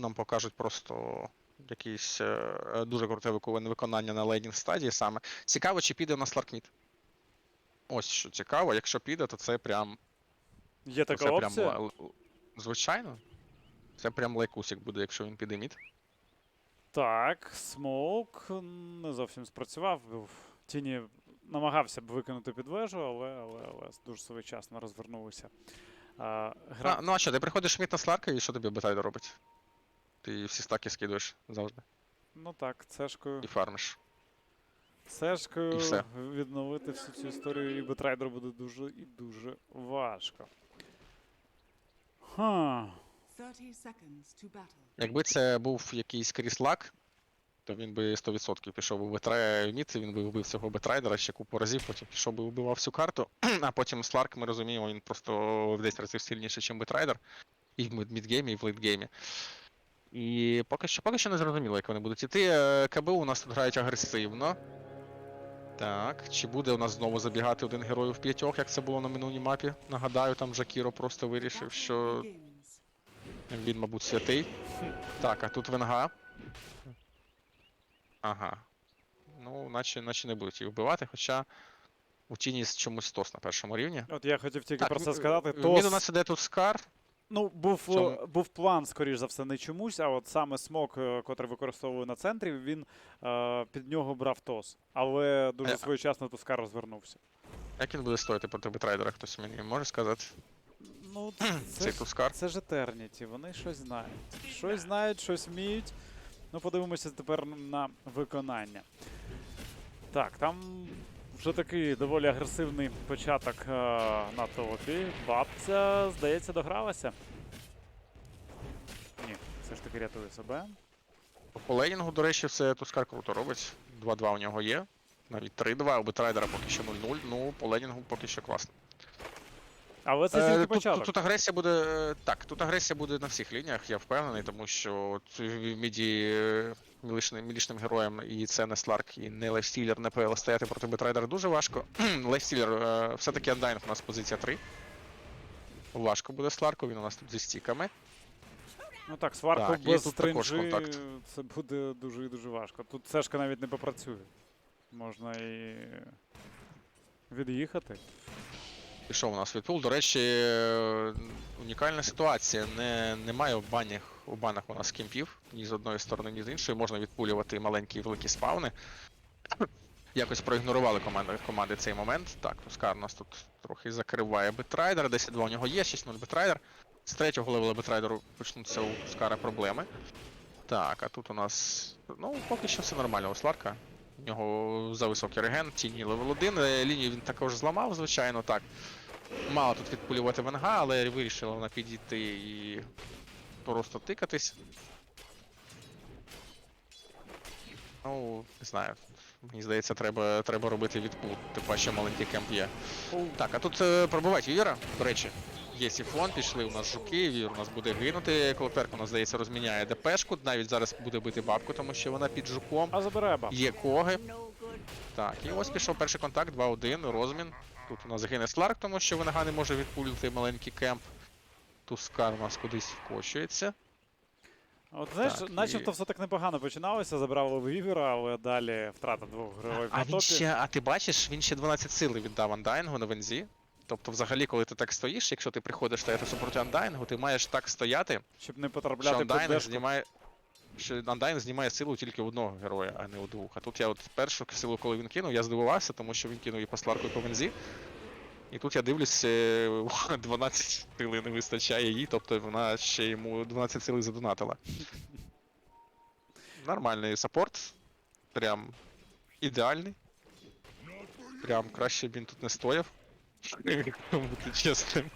нам покажуть просто якийсь е, дуже круте виконання на лейнінг стадії саме. Цікаво, чи піде на Сларкміт. Ось що цікаво, якщо піде, то це прям. Є така це опція. прям звичайно. Це прям лайкусик буде, якщо він піде мід. Так, смоук не зовсім спрацював. Був- Тіні намагався б викинути під вежу, але, але, але дуже своєчасно розвернулися. А, гра... А, ну а що, ти приходиш мід на Сларка і що тобі бетайдо робить? Ти всі стаки скидуєш завжди Ну так, цешкою, і фармиш. цешкою І все. відновити всю цю історію і бетрайдеру буде дуже і дуже важко. Ха. 30 seconds to battle. Якби це був якийсь кріслак, то він би 100% пішов би в бетра- в мід, він би вбив цього бетрайдера ще купу разів, потім пішов би вбивав всю карту, а потім Сларк, ми розуміємо, він просто в 10 разів сильніший, ніж бетрайдер. І в мідгеймі, і в лейтгеймі. І поки що, поки що не зрозуміло, як вони будуть іти. Е, КБУ у нас тут грають агресивно. Так, чи буде у нас знову забігати один герой в п'ятьох, як це було на минулій мапі? Нагадаю, там Жакіро просто вирішив, що він, мабуть, святий. Так, а тут венга. Ага. Ну, наче, наче не будуть їх вбивати, хоча у тіні чомусь тос на першому рівні. От я хотів тільки Так, про це сказати. в- То Він у нас іде тут скар. Ну, був, Чому? е, був план, скоріш за все, не чомусь, а от саме смок, е, котрий використовує на центрі, він е, під нього брав тос. Але дуже Е, своєчасно Тускар розвернувся. Як він буде стояти проти бетрайдера, хтось мені може сказати? Ну, це, тускар. це ж Етерніті, вони щось знають. Щось знають, щось вміють. Ну, подивимося тепер на виконання. Так, там вже такий доволі агресивний початок е, на топі. Бабця, здається, догралася. Ні, все ж таки рятує себе. По лейнінгу, до речі, все Тускар круто робить. 2-2 у нього є. Навіть 3-2, у бетрайдера поки що 0-0. Ну, по лейнінгу поки що класно. Але це Е, тільки тут, початок. тут, тут агресія буде. е, Так, тут агресія буде на всіх лініях, я впевнений, тому що в міді мілішним, мілішним героям і це не Сларк, і не Лайфстілер, не ПЛ стояти проти Бетрайдера дуже важко. Лайфстілер е, все-таки андайнг у нас позиція 3. Важко буде Сларку, він у нас тут зі стіками. Ну так, сварку Так, без тут також стринджі контакт. це буде дуже і дуже важко. Тут цешка навіть не попрацює. Можна і від'їхати. Пішов у нас відпул. До речі, е, унікальна ситуація. Не, немає в банях, у банах у нас кемпів ні з одної сторони, ні з іншої. Можна відпулювати маленькі і великі спавни. Якось проігнорували команди, команди цей момент. Так, Тускар нас тут трохи закриває Бетрайдер. 10-2 у нього є, 6-0 Бетрайдер. З третього левела Бетрайдеру почнуться у Тускара проблеми. Так, а тут у нас. Ну, поки що все нормально у Сларка. У нього за високий реген, тіні левел 1. Е, Лінію він також зламав, звичайно, так. Мало тут відпулювати венга, але вирішила вона підійти і просто тикатись. Ну, не знаю. Мені здається, треба, треба робити відпул, тим паче маленький кемп є. Так, а тут е, пробивають Вівера, до речі. Є сіфон, пішли у нас жуки, Вівер у нас буде гинути. Колоперк у нас, здається, розміняє ДПшку, навіть зараз буде бити бабку, тому що вона під жуком. А забирає баб. Є коги. Так, і ось пішов перший контакт, 2-1, розмін. Тут у нас гине Сларк, тому що Венга не може відпулити маленький кемп. Тускар у нас кудись вкочується. От знаєш, Так, начебто і- все так непогано починалося, забрали Вівера, але далі втрата двох героїв А на він топі. ще, а ти бачиш, він ще 12 сили віддав Андайнгу на вензі. Тобто, взагалі, коли ти так стоїш, якщо ти приходиш стояти супроти Андайнгу, ти маєш так стояти, Щоб не що потрапляти під Андайнг знімає. Що Андайн знімає силу тільки одного героя, а не у двох. А тут я от першу силу, коли він кинув, я здивувався, тому що він кинув і по Сларку, і по вензі. І тут я дивлюсь, е, 12 сили не вистачає їй, тобто вона ще йому 12 сили задонатила. Нормальний саппорт. Прям ідеальний. Прям краще б він тут не стояв. Бути чесним.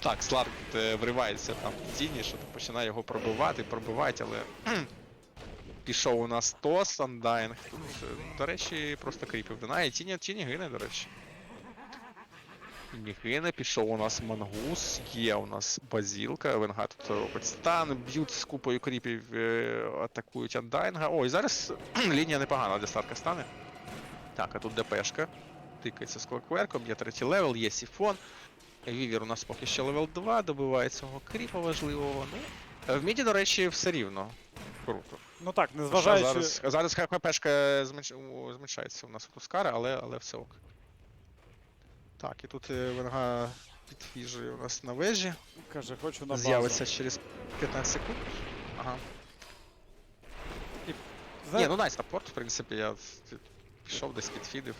Так, Сларк вривається там в тіні, що починає його пробивати, пробивати, але. Пішов у нас Тос, Андайнг. До речі, просто кріпів динає. Тіні, тіні гине, до речі. Тіні гине, пішов у нас мангус, є у нас базілка, Венга тут робить стан, б'ють з купою кріпів, е, атакують Андайнга. Ой, зараз лінія непогана для Сларка стане. Так, а тут ДПшка. Тикається з клокверком, є третій левел, є сіфон. Вівер у нас поки що левел 2, добиває цього кріпа важливого. Ну, Е, В міді, до речі, все рівно. Круто. Ну так, незважаючи. Зараз, зараз ХПшка зменш... зменшається у нас у Тускара, але, але все ок. Так, і тут е, Венга підфіжує у нас на вежі. Каже, хочу на базу. З'явиться через 15 секунд. Ага. Зна- Ні, ну найс саппорт, в принципі, я пішов десь підфідив.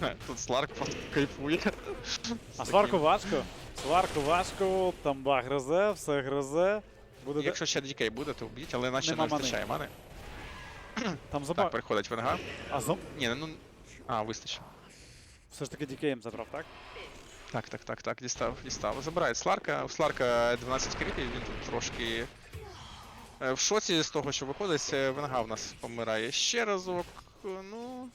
Тут Сларк просто кайфує. А сварку важко. Сварку важко, там ба гризе, все гризе. Буде Якщо ще DK буде, то вб'ють, але наче Нема не мани. вистачає мани. там. Так, приходить Венга. А зом... Ні, ну. А, вистачить. все ж таки DKM забрав, так? Так, так, так, так, дістав, дістав. Забирає Сларка. У Сларка 12 кріпів, він тут трошки е, в шоці з того, що виходить. Е, Венга в нас помирає ще разок. Ну.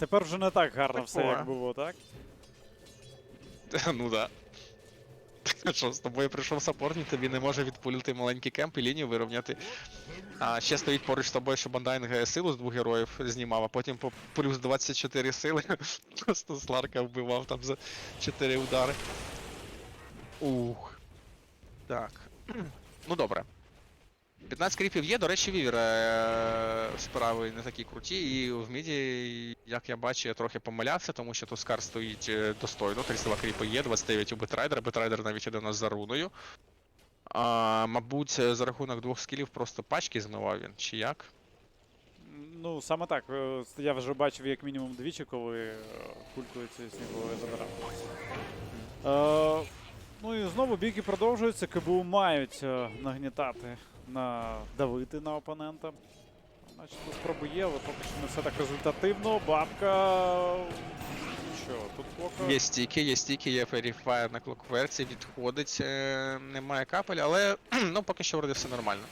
Тепер вже не так гарно все, як було, так? Ну да. Що, з тобою прийшов саппортник, тобі не може відпулити маленький кемп і лінію вирівняти. А ще стоїть поруч з тобою, що Бандайн силу з двох героїв знімав, а потім по плюс 24 сили просто Сларка вбивав там за 4 удари. Ух. Так. Ну добре. 15 кріпів є, до речі, Вівер е, справи не такі круті, і в міді, як я бачу, я трохи помилявся, тому що Тускар стоїть е, достойно, 32 кріпи є, 29 у Бетрайдера, Бетрайдер навіть іде у нас за руною. А, мабуть, е, за рахунок двох скілів просто пачки змивав він, чи як? Ну, саме так. Я вже бачив як мінімум двічі, коли кулькою цією сніговою забирав. Ну і знову бійки продовжуються. КБУ мають нагнітати, надавити на опонента. Начебто спроби є, але поки що не все так результативно. Бабка. Що, тут поки. Є стіки, є стіки, є Феріфаєр на клокверці, відходить, е, немає капель, але ну, поки що вроде все нормально.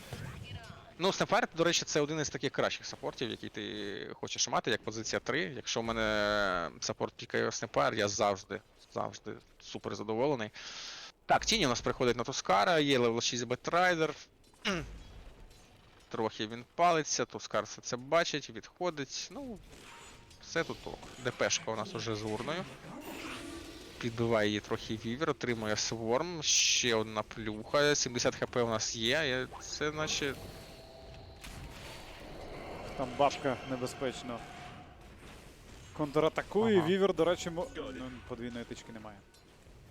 Ну, Снепфайр, до речі, це один із таких кращих саппортів, який ти хочеш мати, як позиція 3. Якщо в мене саппорт пікає Снепфайр, я завжди, завжди супер задоволений. Так, Тіні у нас приходить на Тускара, є левел 6 Бетрайдер. Трохи він палиться, Тускар все це бачить, відходить. Ну, все тут ок. ДПшка у нас уже з урною. Підбиває її трохи вівер, отримує сворм, ще одна плюха, 70 хп у нас є, це наче. Там бабка небезпечно. Контратакує. Ага. Вівер, до речі, мо... ну, подвійної тички немає.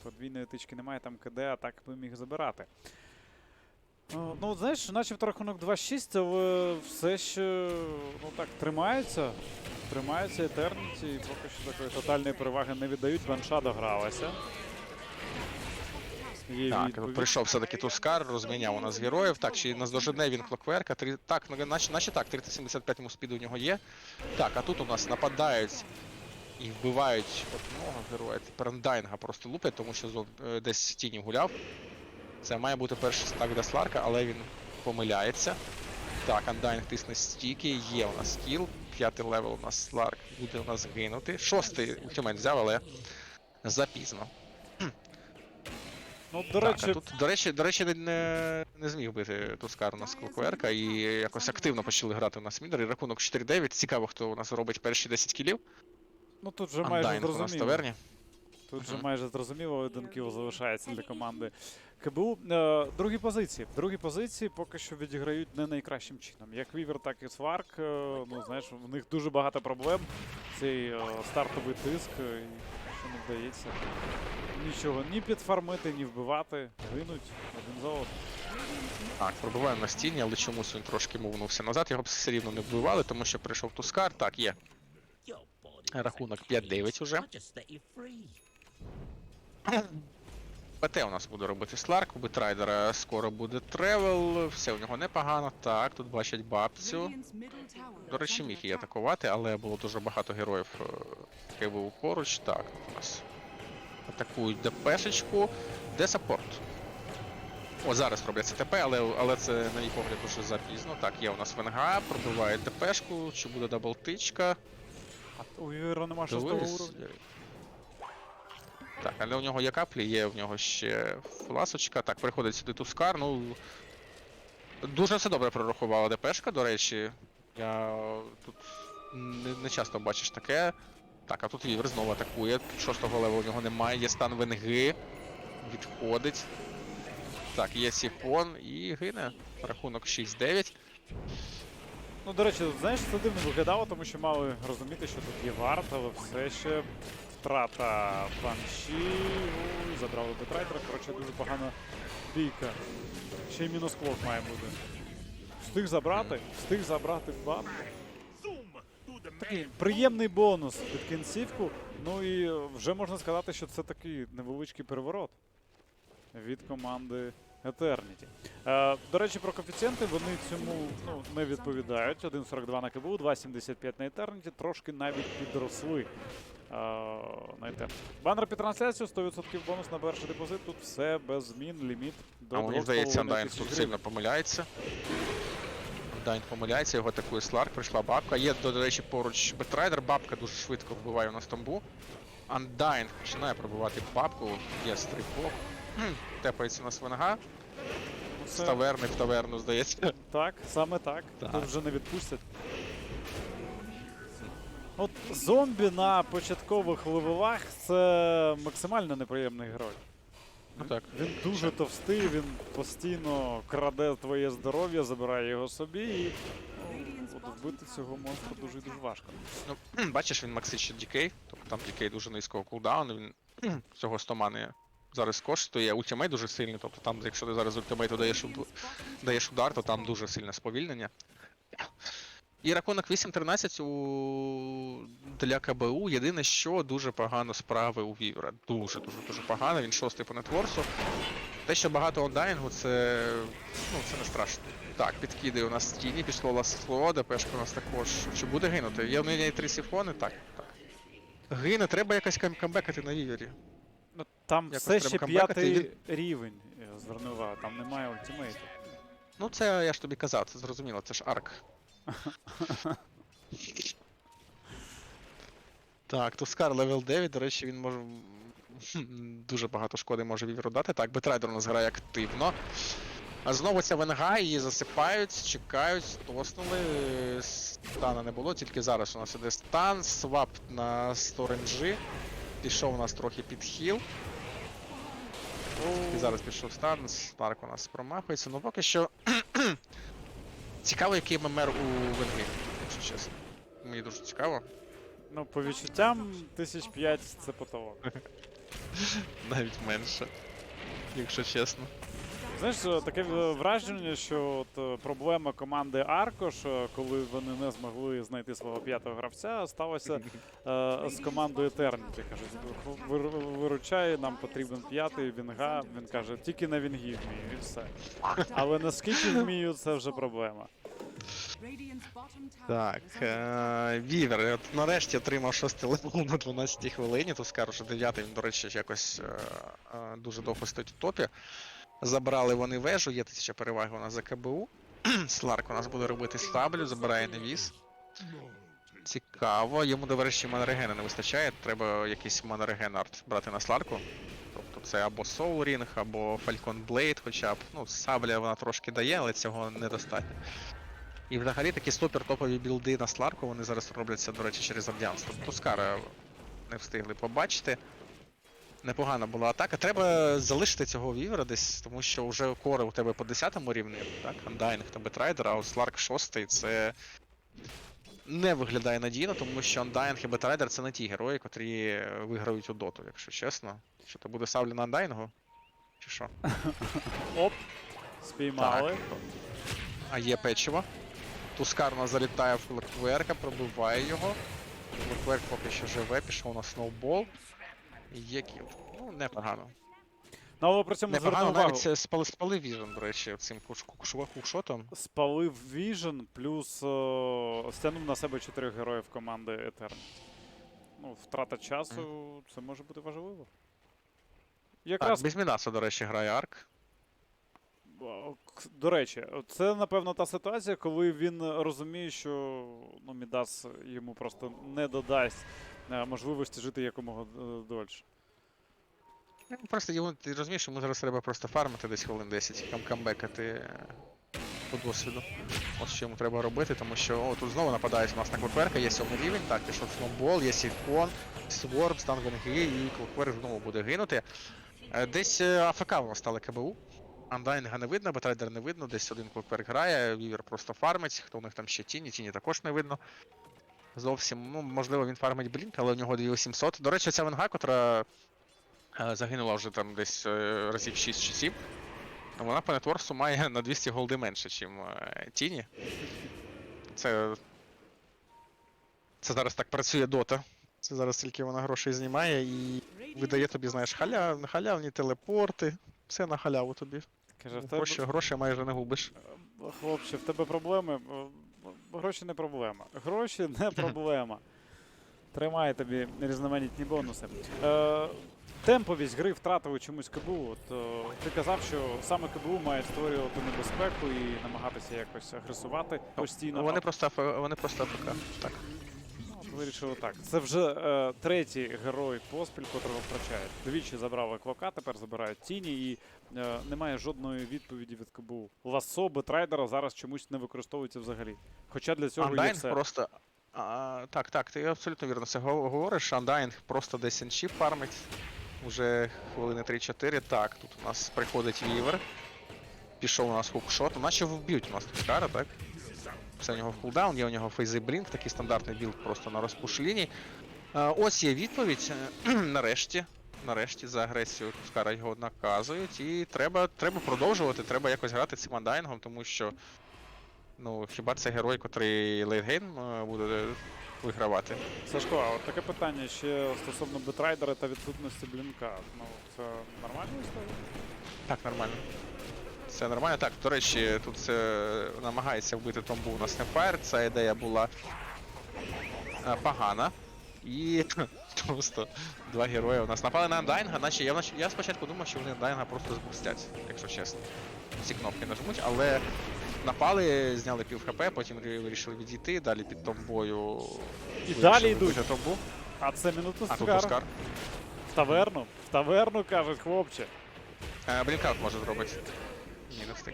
Подвійної тички немає, там КД, а так би міг забирати. О, Ну, знаєш, начебто рахунок 2-6, але все ще ну так, тримається. Тримається Етерніті, і поки що такої тотальної переваги не віддають. Банша догралася. Є Так, відповідь. прийшов все-таки Тускар, розміняв у нас героїв. Так, чи наздожене він клокверка. Три... Так, ну, наче, наче так, 375 йому спіду у нього є. Так, а тут у нас нападають і вбивають одного героя. Тепер Андайнга просто луплять, тому що е, десь в тіні гуляв. Це має бути перший стак для Сларка, але він помиляється. Так, Андайнг тисне стіки, є у нас кіл. П'ятий левел у нас Сларк буде у нас гинути. Шостий ультимейт взяв, але запізно. Ну, до так, речі, а тут, до речі, до речі, не, не, зміг бити Тускар у нас Клокверка і якось активно почали грати у нас Мідер. І рахунок 4-9. Цікаво, хто у нас робить перші 10 кілів. ну тут вже майже Андайнг у нас в зрозуміло. таверні. Тут вже майже зрозуміло, один кіл залишається для команди КБУ. Е, другі позиції. Другі позиції поки що відіграють не найкращим чином. Як Вівер, так і Сварк. Е, ну, знаєш, в них дуже багато проблем. Цей е, стартовий тиск, е, і що не вдається. Нічого ні підфармити, ні вбивати. Гинуть один за одним. Так, пробиваємо на стіні, але чомусь він трошки мовнувся назад. Його б все рівно не вбивали, тому що прийшов Тускар. Так, є. Рахунок 5-9 уже. ПТ у нас буде робити Сларк, у Битрайдера скоро буде тревел, все у нього непогано. Так, тут бачать бабцю. До речі, міг її атакувати, але було дуже багато героїв, е, який був поруч. Так, у нас атакують ДПшечку. Де саппорт? О, зараз робляться ТП, але, але це, на мій погляд, уже запізно. Так, є у нас ВНГ, пробиває ДПшку, чи буде даблтичка. А у Вівера нема шостого уровня. Так, але у нього є каплі, є в нього ще фласочка. Так, приходить сюди Тускар. Ну. Дуже все добре прорахувала ДПшка, до речі. Я тут не, не часто бачиш таке. Так, а тут Вівер знову атакує. Шостого левела у нього немає, є стан Венги. Відходить. Так, є сіфон і гине. Рахунок 6-9. Ну, до речі, знаєш, це дивно виглядало, тому що мали розуміти, що тут є варт, але все ще втрата банші. Ой, забрали Бетрайтера. Коротше, дуже погана бійка. Ще й мінус клок має бути. Встиг забрати, встиг забрати баб. Такий приємний бонус під кінцівку. Ну і вже можна сказати, що це такий невеличкий переворот від команди Eternity. Е, до речі, про коефіцієнти вони цьому ну, не відповідають. 1,42 на КБУ, 2,75 на Eternity, трошки навіть підросли. Е, на Банер під трансляцію, 100% бонус на перший депозит. Тут все без змін, ліміт до А мені здається, Undyne тут сильно помиляється. Undyne помиляється, його атакує Сларк, прийшла бабка. Є, до, речі, поруч Бетрайдер, бабка дуже швидко вбиває на стомбу. Undyne починає пробивати бабку, є стрибок. Тепається на свинга. Ну, З таверни в таверну, здається. Так, саме так. Так. Тут вже не відпустять. От зомбі на початкових левелах це максимально неприємний герой. Ну так. Він дуже товстий, він постійно краде твоє здоров'я, забирає його собі і вбити цього монстра дуже дуже важко. Ну, бачиш, він максичить дікей, тобто там дікей дуже низького кулдауну, він цього 100 мани зараз коштує. Ультимейт дуже сильний, тобто там, якщо ти зараз ультимейту даєш, даєш удар, то там дуже сильне сповільнення. І рахунок 8-13 у... для КБУ. Єдине, що дуже погано справи у Вівера. Дуже, дуже, погано. Він шостий по нетворсу. Те, що багато ондайнгу, це. ну, це не страшно. Так, підкидає у нас тіні, пішло ласло, ДПшка у нас також. Чи буде гинути? Є в неї три сіфони? Так, так. Гине, треба якось камбекати на вівері. Ну, там Якось все ще п'ятий рівень, я звернув там немає ультимейту. Ну, це я ж тобі казав, це зрозуміло, це ж арк. Так, Тускар левел 9, до речі, він може. Дуже багато шкоди може віверу дати. Так, Бетрайдер у нас грає активно. А знову ця ВНГ, її засипають, чекають, стоснули. Стана не було, тільки зараз у нас іде стан, свап на сторенджі. Пішов у нас трохи під хіл. І зараз пішов стан, Старк у нас промахується. Ну поки що. Цікаво, який ММР у Венгрі, якщо чесно. Мені дуже цікаво. Ну, по відчуттям, тисяч п'ять це потолок. Навіть менше. Якщо чесно. Знаєш, е, таке е, враження, що от е, проблема команди Аркош, коли вони не змогли знайти свого п'ятого гравця, сталося е, з командою Eternity. Кажуть, «Ви- ви- нам потрібен п'ятий Вінга. Він каже, тільки на Вінгі вмію, і все. Але наскільки вмію, це вже проблема. Так, Вівер от нарешті отримав шостий левел на 12 хвилині, то скажу, що 9 він, до речі, якось дуже довго стоїть у топі. Забрали вони вежу, є тисяча переваги у нас за КБУ. Сларк у нас буде робити саблю, забирає невіз. Цікаво. Йому, до речі, манрегена не вистачає. Треба якийсь манреген арт брати на Сларку. Тобто це або Soul Ring, або Falcon Blade хоча б. Ну, сабля вона трошки дає, але цього недостатньо. І взагалі такі супер топові білди на Сларку, вони зараз робляться, до речі, через Альянс. Тобто Скара не встигли побачити. Непогана була атака. Треба залишити цього вівера десь, тому що вже кори у тебе по 10 рівні, так? Undying та Бетрайдер, а от Сларк 6 це не виглядає надійно, тому що Undying і Бетрайдер це не ті герої, котрі виграють у доту, якщо чесно. Що то буде савлі на Undying? Чи що? Оп, спіймали. А є печиво. Тускар у нас залітає в Лекверка, пробиває його. Лекверк поки що живе, пішов на сноубол. Є кіл. Ну, непогано. Ну, але при цьому зверну Непогано увагу. навіть це спали, спали віжен, до речі, цим куш- куш- кукшотом. Спалив Vision, плюс о, стягнув на себе чотирьох героїв команди Eternity. Ну, втрата часу, це може бути важливо. Якраз, Так, без Мінаса, до речі, грає Арк. о, к- до речі, це напевно та ситуація, коли він розуміє, що ну, Мідас йому просто не додасть е, можливості жити якомога е, дольше. Ну, Просто йому, ти розумієш, йому зараз треба просто фармити десь хвилин 10, кам камбекати е, по досвіду. Ось що йому треба робити, тому що о, тут знову нападають у нас на Клокверка, є сьомий рівень, так, пішов Сноубол, є Сіфон, Сворб, стан Венги, і Клокверк знову буде гинути. Е, Десь е, АФК у нас стали КБУ. Андайнга не видно, Бетрайдер не видно, десь один клоперк грає, Вівер просто фармить, хто у них там ще тіні, тіні також не видно. Зовсім, ну, можливо, він фармить Блінк, але у нього 2800. До речі, ця венга, котра е, загинула вже там десь е, разів 6 чи 7, вона по нетворсу має на 200 голди менше, ніж тіні. Це. Це зараз так працює дота. Це зараз тільки вона грошей знімає і видає тобі, знаєш, халяв, халявні телепорти. Все на халяву тобі. Каже, в тебе, Гроші, майже не губиш. Е, хлопче, в тебе проблеми. Гроші не проблема. Гроші не проблема. Тримає тобі різноманітні бонуси. Е, темповість гри втратили чомусь КБУ. От, е, ти казав, що саме КБУ має створювати небезпеку і намагатися якось агресувати постійно. Вони просто вони просто АФК. Так. Вирішили так. Це вже е, третій герой поспіль, котрого втрачають. Двічі забрав Еклока, тепер забирають тіні, і е, немає жодної відповіді від КБУ. Ласо Бетрайдера зараз чомусь не використовується взагалі. Хоча для цього є все. просто. А, так, так, ти абсолютно вірно це говориш. Undying просто десь інші фармить. Уже хвилини 3-4. Так, тут у нас приходить Вівер. Пішов у нас хукшот. Наче вб'ють у нас тут кара, так? Це у нього кулдаун, є у нього фейзи такий стандартний білд просто на розпуш ліній. Е, ось є відповідь. Е, Нарешті. Нарешті за агресію Тускара його наказують. І треба, треба продовжувати, треба якось грати цим андайнгом, тому що. Ну, хіба це герой, котрий лейтгейм буде вигравати? Сашко, а от таке питання ще стосовно Бетрайдера та відсутності блінка. Ну, це нормальна історія? Так, нормально. Це нормально. Так, до речі, тут це намагається вбити Томбу у нас Нефайр. Ця ідея була е, погана. І просто два герої у нас напали на Андайнга, наче я, я спочатку думав, що вони Андайнга просто збустять, якщо чесно. Всі кнопки нажмуть, але напали, зняли пів хп, потім вирішили відійти, далі під Томбою. І далі йдуть. Томбу. А це минуту А тут Скар. Оскар. В таверну. В таверну, кажуть, хлопче. Е, Блінкаут може зробити. Ні, не встиг.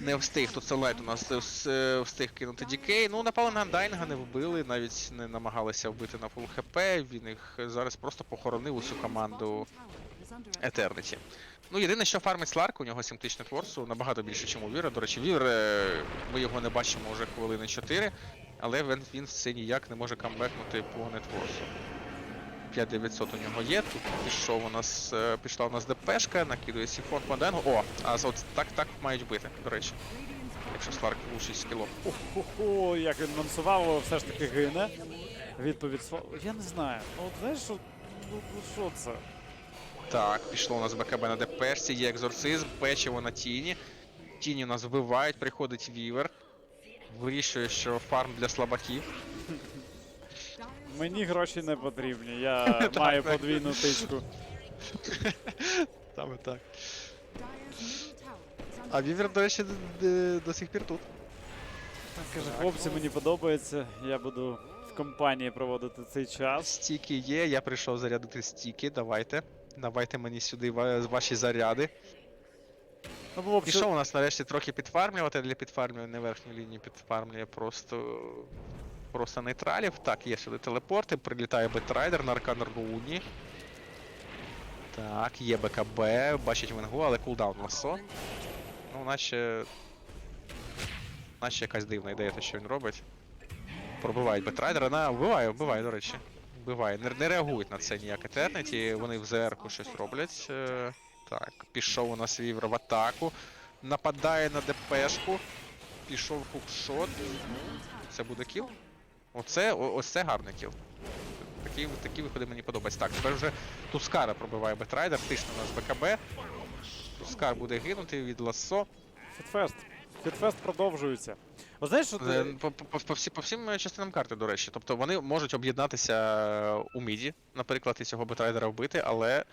Не встиг, тут Sunlight у нас е, е, встиг кинути DK. Ну, напали на Андайнга, не вбили, навіть не намагалися вбити на фул хп. Він їх зараз просто похоронив усю команду Eternity. Ну, єдине, що фармить Сларк, у нього 7 тисяч нетворсу, набагато більше, ніж у Віра. До речі, Вір, е, ми його не бачимо вже хвилини 4, але він, він все ніяк не може камбекнути по нетворсу. 5900 у нього є. Тут пішов у нас, е, пішла у нас ДПшка, накидує сіфон по Денгу. О, а от так так мають бити, до речі. Якщо Сларк влучить скілом. Хо-хо, як він мансував, все ж таки гине. Відповідь Я не знаю. Ну, от знаєш, що, ну, ну, що це? Так, пішло у нас БКБ на ДПшці, є екзорцизм, печиво на тіні. Тіні у нас вбивають, приходить вівер. Вирішує, що фарм для слабаків. Мені гроші не потрібні, я маю подвійну тичку. Саме так. А вівер, до речі, до сих пір тут. Каже, хлопці, мені подобається, я буду в компанії проводити цей час. Стіки є, я прийшов зарядити стіки, давайте. Давайте мені сюди ва- ваші заряди. Ну, було б ще- у нас нарешті трохи підфармлювати для підфармлювання верхню лінію підфармлює просто. Просто нейтралів. Так, є сюди телепорти, прилітає Бетрайдер на Аркан Руні. Так, є БКБ, бачить венгу, але кулдаун ласо. Ну, наче. Наче якась дивна ідея, те, що він робить. Пробивають Бетрайдера, на вбиває, вбиває, до речі. Вбиває. Не, не реагують на це ніяк Етерниті, вони в ЗР-ку щось роблять. Е, так, пішов у нас Вівер в атаку. Нападає на ДПшку. Пішов хукшот. Це буде кіл? Оце, о- ось це гарний кіл. Такі, такі виходи мені подобаються. Так, тепер вже Тускара пробиває Бетрайдер, тисне у нас БКБ. Тускар буде гинути від лассо. Фітфест. Фітфест продовжується. О, знаєш, що Е, ти... По, по, по, всі, по всім е, частинам карти, до речі. Тобто вони можуть об'єднатися е, у міді, наприклад, і цього бетрайдера вбити, але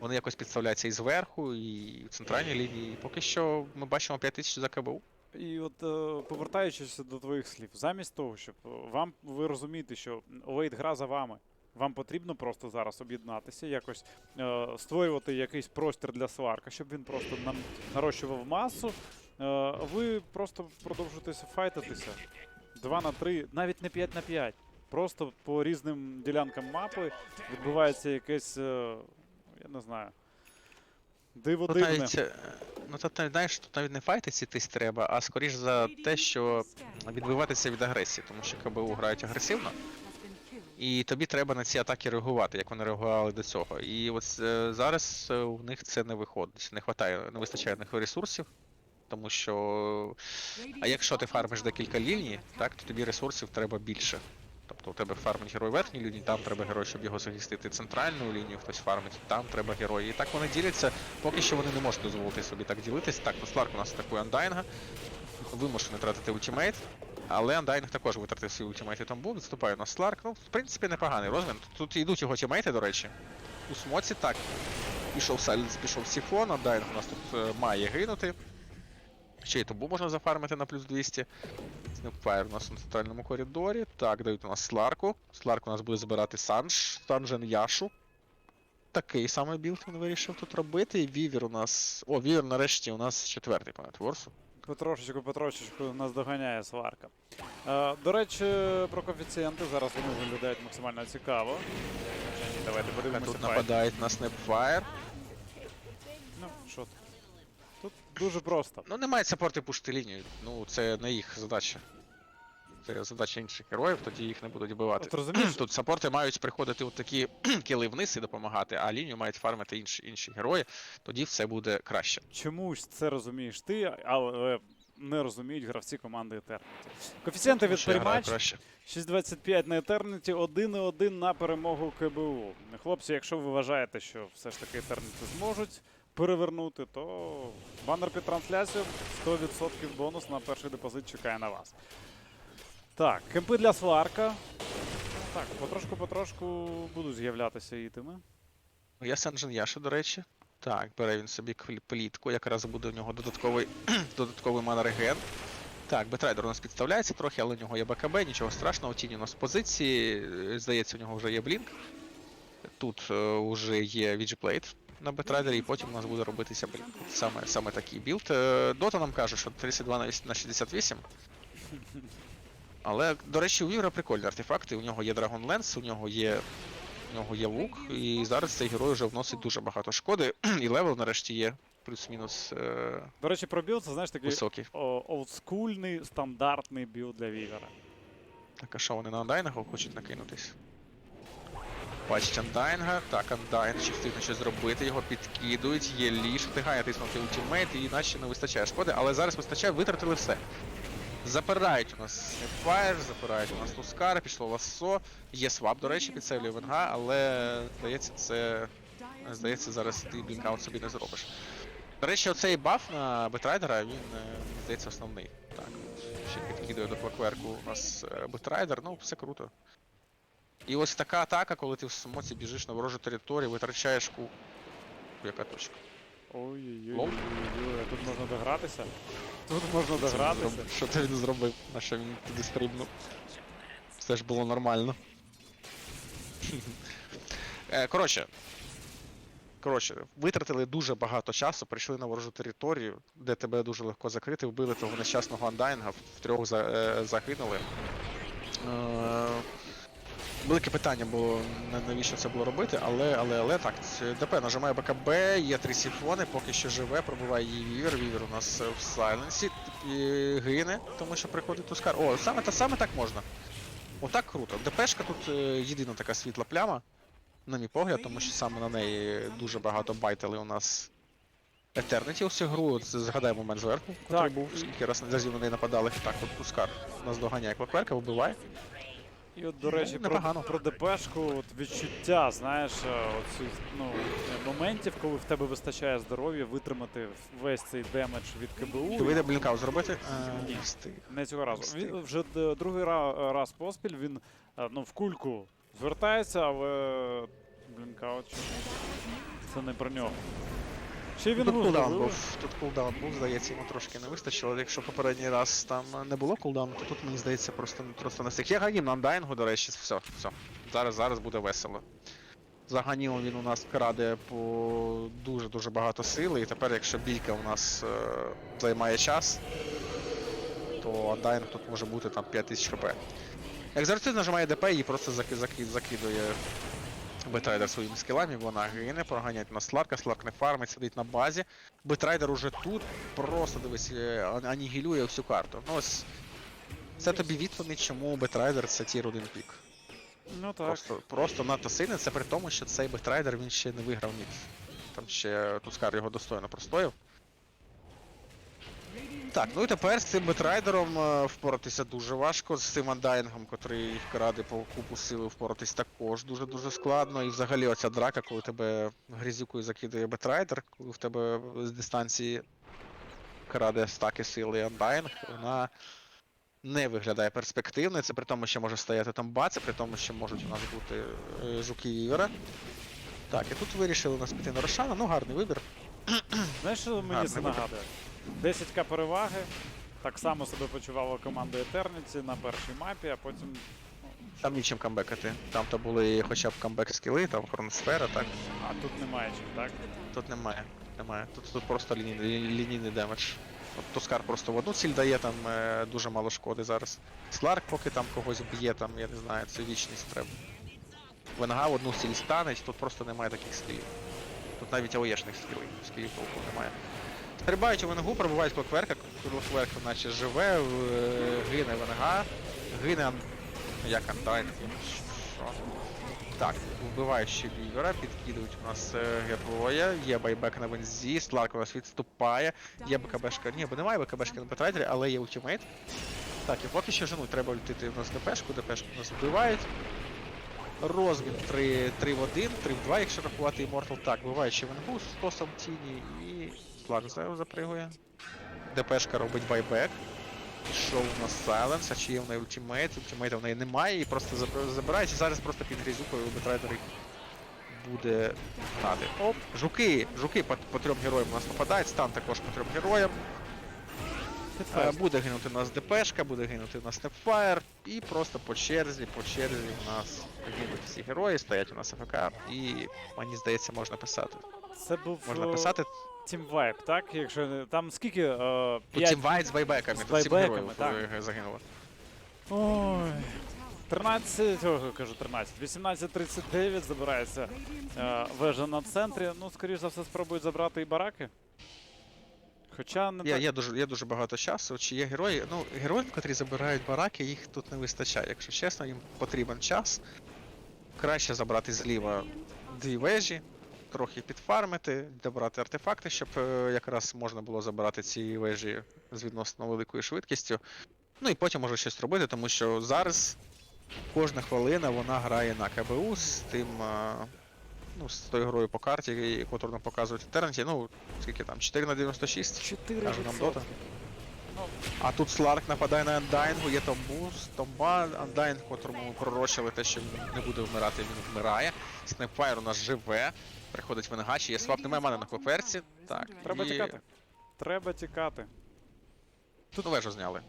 вони якось підставляються і зверху, і в центральній лінії. І поки що ми бачимо 5000 за КБУ. І от е, повертаючись до твоїх слів, замість того, щоб е, вам ви розумієте, що лейт гра за вами. Вам потрібно просто зараз об'єднатися, якось е, створювати якийсь простір для сварка, щоб він просто нам нарощував масу. Е, ви просто продовжуєтеся файтитися. 2 на 3, навіть не 5 на 5. Просто по різним ділянкам мапи відбувається якесь, е, я не знаю, Диво Тут дивне. навіть, е, ну тут навіть, знаєш, тут навіть не файтитись треба, а скоріш за те, що відбиватися від агресії, тому що КБУ грають агресивно, і тобі треба на ці атаки реагувати, як вони реагували до цього. І от е, зараз е, у них це не виходить. Не хватає, не вистачає них ресурсів, тому що. А якщо ти фармиш декілька ліній, так, то тобі ресурсів треба більше. Тобто у тебе фармить герой верхній лінії, там треба герой, щоб його захистити. Центральну лінію хтось фармить, там треба герої. І так вони діляться. Поки що вони не можуть дозволити собі так ділитись. Так, ну Сларк у нас атакує Андайнга. Вимушений тратити ультимейт. Але Андайнг також витратив свій ультимейт і там був. Відступає на Сларк. Ну, в принципі, непоганий розмін. Тут, йдуть його тімейти, до речі. У смоці так. Пішов Сайленс, пішов Сіфон, Андайнг у нас тут е, має гинути. Ще й тобу можна зафармити на плюс 200. Снепфайр у нас на центральному коридорі. Так, дають у нас Сларку. Сларк у нас буде збирати Санж, Санжен Яшу. Такий самий білд він вирішив тут робити. І Вівер у нас. О, Вівер нарешті у нас четвертий пам'ят Ворсу. Потрошечку, потрошечку нас доганяє сварка. Е, до речі, про коефіцієнти. Зараз вони виглядають максимально цікаво. Давайте подивимося. Тут нападають на Снепфайр. Ну, що тут? Дуже просто. Ну, немає саппорти пушти лінію. Ну, це не їх задача. Це задача інших героїв, тоді їх не будуть вбивати. От розумієш, Тут саппорти мають приходити от такі кіли вниз і допомагати, а лінію мають фармити інші, інші герої, тоді все буде краще. чомусь це розумієш ти, але не розуміють гравці команди Eternity. Коефіцієнти від краще. 6.25 на Eternity, 1-1 на перемогу КБУ. Хлопці, якщо ви вважаєте, що все ж таки Eternity зможуть перевернути, то банер під трансляцію 100% бонус на перший депозит чекає на вас. Так, кемпи для Сларка. Так, потрошку-потрошку будуть з'являтися ітеми. Ну, Я Санджен Яша, до речі. Так, бере він собі плітку, якраз буде у нього додатковий, додатковий манреген. Так, Бетрайдер у нас підставляється трохи, але у нього є БКБ, нічого страшного, тінь у нас позиції. Здається, у нього вже є блінк. Тут е, вже є віджіплейт на Бетрайдері, і потім у нас буде робитися. Саме, саме такий білд. Е, Дота нам каже, що 32 на 68. Але, до речі, у Вівера прикольні артефакти. У нього є Dragon Lance, у нього є у нього є лук, і зараз цей герой вже вносить дуже багато шкоди, і левел нарешті є плюс-мінус е, До речі, про білд, це знаєш такий високий. о, олдскульний, стандартний білд для Вівера. Так, а що вони на Андайнга хочуть накинутись? Бачить Андайнга. Так, Андайн чи встигне щось зробити, його підкидують, є ліш, встигає тиснути ультимейт, і наче не вистачає шкоди, але зараз вистачає, витратили все. Запирають у нас Fire, запирають у нас Тускара, пішло лассо. Є свап, до речі, під сейвлю Венга, але здається, це. Здається, зараз ти блінкаут собі не зробиш. До речі, оцей баф на Бетрайдера, він, е, здається, основний. Так, ще підкидує до клакверку у нас е, Бетрайдер, ну, все круто. І ось така атака, коли ти в самоці біжиш на ворожу територію, витрачаєш ку. Яка точка? Ой-ой-ой, тут можна догратися. Тут можна догратися. Що це він зробив? На що він туди стрибнув? Все ж було нормально. Е, Коротше. Коротше, витратили дуже багато часу, прийшли на ворожу територію, де тебе дуже легко закрити, вбили того нещасного андайнга, втрьох за, е, загинули. Велике питання було, на- навіщо це було робити, але, але, але так, ДП нажимає БКБ, є три сіфони, поки що живе, пробуває її вівер, вівер у нас в сайленсі, і гине, тому що приходить Тускар. О, саме, та, саме так можна. Отак круто. ДПшка тут е, єдина така світла пляма, на мій погляд, тому що саме на неї дуже багато байтили у нас ось цю гру. Згадай момент зверху, який був, скільки раз разів на неї нападали. Так, от Тускар нас доганяє клакверка, вбиває. І от, до речі, про, про ДПшку от відчуття, знаєш, е, оцих ну, е, моментів, коли в тебе вистачає здоров'я витримати весь цей демедж від КБУ. Ти вийде блінкаут зробити? Ні. Не цього разу. Він вже другий ра- раз поспіль він е, ну, в кульку звертається, але блінкаут. Це не про нього. Ще він Тут кулдаун був, тут кулдаун був, здається, йому трошки не вистачило. Якщо попередній раз там не було кулдауну, то тут, мені здається, просто, просто не встиг. Є ганім на андайнгу, до речі, все, все. Зараз, зараз буде весело. За ганімом він у нас краде по дуже-дуже багато сили, і тепер, якщо бійка у нас е, займає час, то андайнг тут може бути там 5000 хп. Екзорцист нажимає ДП і просто заки, заки, закидує Бетрайдер своїми скілами, вона гине, проганять на Сларка, Сларк не фармить, сидить на базі. Бетрайдер уже тут просто дивись, е, анігілює всю карту. Ну ось. Це тобі відповідь, чому Бетрайдер це тір 1 пік. Ну так. Просто, просто надто сильний, це при тому, що цей Бетрайдер він ще не виграв ніч. Там ще Тускар його достойно простояв. Так, ну і тепер з цим Бетрайдером е, впоратися дуже важко. З цим андайнгом, котрий ради по купу сили впоратись також дуже-дуже складно. І взагалі оця драка, коли тебе грізюкою закидує Бетрайдер, коли в тебе з дистанції краде стаки сили андайнг, вона не виглядає перспективною. Це при тому, що може стояти там баці, при тому, що можуть у нас бути е, жуки Ігора. Так, і тут вирішили у нас піти на Рошана, ну гарний вибір. Знаєш, що мені це нагадує? 10к переваги. Так само себе почувала команда Eternity на першій мапі, а потім. Там нічим камбекати. Там то були хоча б камбек скіли, там хроносфера, так. А тут немає чим, так? Тут немає. Немає. Тут, тут просто лінійний, лі- лінійний демедж. От Тускар просто в одну ціль дає, там е, дуже мало шкоди зараз. Сларк поки там когось б'є, там, я не знаю, це вічність треба. Венга в одну ціль станеть, тут просто немає таких скілів. Тут навіть АОЄшних скілів, скілів толку немає. Стрибають у Венгу, пробувають клокверка, клокверк наче живе, в- е, гине Венга, гине як Андайн, що? Так, вбивають ще Вівера, підкидують у нас е, героя, є байбек на вензі, Сларк у нас відступає, є БКБшка. Ні, бо немає БКБшки на Бетрайдері, але є ультимейт. Так, і поки що женуть, треба лютити у нас ДПшку, ДПшку у нас вбивають. Розмін 3, 3 в 1, 3 в 2, якщо рахувати Immortal. Так, буває ще Венгу з тосом тіні і Сларк запригує. ДПшка робить байбек. Пішов у нас Сайленс, а чи є в неї ультимейт, ультимейта в неї немає, і просто заб- забирають, і зараз просто під грізюкою Бетрайдер їх буде гнати. Оп. Жуки, жуки по, по трьом героям у нас нападають, стан також по трьом героям. Е, Підфест. Буде гинути у нас ДПшка, буде гинути у нас Snapfire, і просто по черзі, по черзі у нас гинуть всі герої, стоять у нас АФК, і мені здається, можна писати. Це був Можна е, писати Team Vibe, так? Якщо там скільки? Е, тут 5... Тім Вайт з байбеками, з тут сім байбеками, героїв так. е, загинуло. Ой. 13, о, кажу 13, 18.39 забирається е, вежа на центрі. Ну, скоріш за все, спробують забрати і бараки. Хоча не Є, так. є, дуже, є дуже багато часу. Чи є герої? Ну, героїв, котрі забирають бараки, їх тут не вистачає. Якщо чесно, їм потрібен час. Краще забрати зліва дві вежі, трохи підфармити, добрати артефакти, щоб е, якраз можна було забирати ці вежі з відносно великою швидкістю. Ну і потім може щось робити, тому що зараз кожна хвилина вона грає на КБУ з тим. е, Ну, з тою грою по карті, яку нам показують в Eternity, ну, скільки там, 4 на 96? 4 Каже нам Дота. А тут Сларк нападає на Андайнгу, є Томбуз, Томба, Андайнг, котрому ми пророчили те, що він не буде вмирати, він вмирає. Снайпфайр у нас живе. Приходить Венгачі, є свап, немає мани на клоперці. Так, треба і... тікати. Треба тікати. Тут вежу зняли.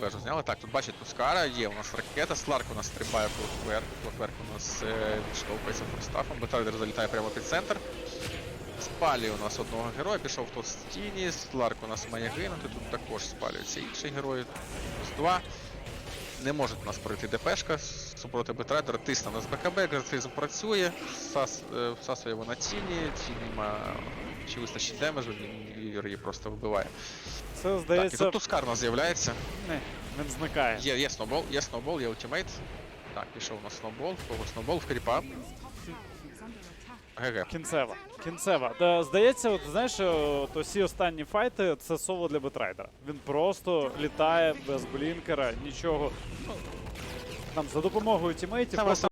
Вежу зняли. Так, тут бачить Тускара, є у нас ракета, Сларк у нас стрибає по клокверк, клокверк у нас е, відштовхується форстафом, Бетайдер залітає прямо під центр. Спалює у нас одного героя, пішов тут з тіні, Сларк у нас має гинути, тут також спалюється інший герой. Плюс два. Не може у нас пройти ДПшка супроти Бетрайдера, тисне на БКБ, графізм працює, всас, е, всасує вона тіні, ціні, ма... чи вистачить демеджу, він її просто вбиває. Це Так, і тут Тускар у нас з'являється. Не, він зникає. Є, є сноубол, є сноубол, є ультимейт. Так, пішов у нас сноубол, в кого сноубол, в кріпа. ГГ. Кінцева. Кінцева. Та, здається, от знаєш, от усі останні файти це соло для Бетрайдера. Він просто літає без блінкера, нічого. Ну, там за допомогою тімейтів Саме просто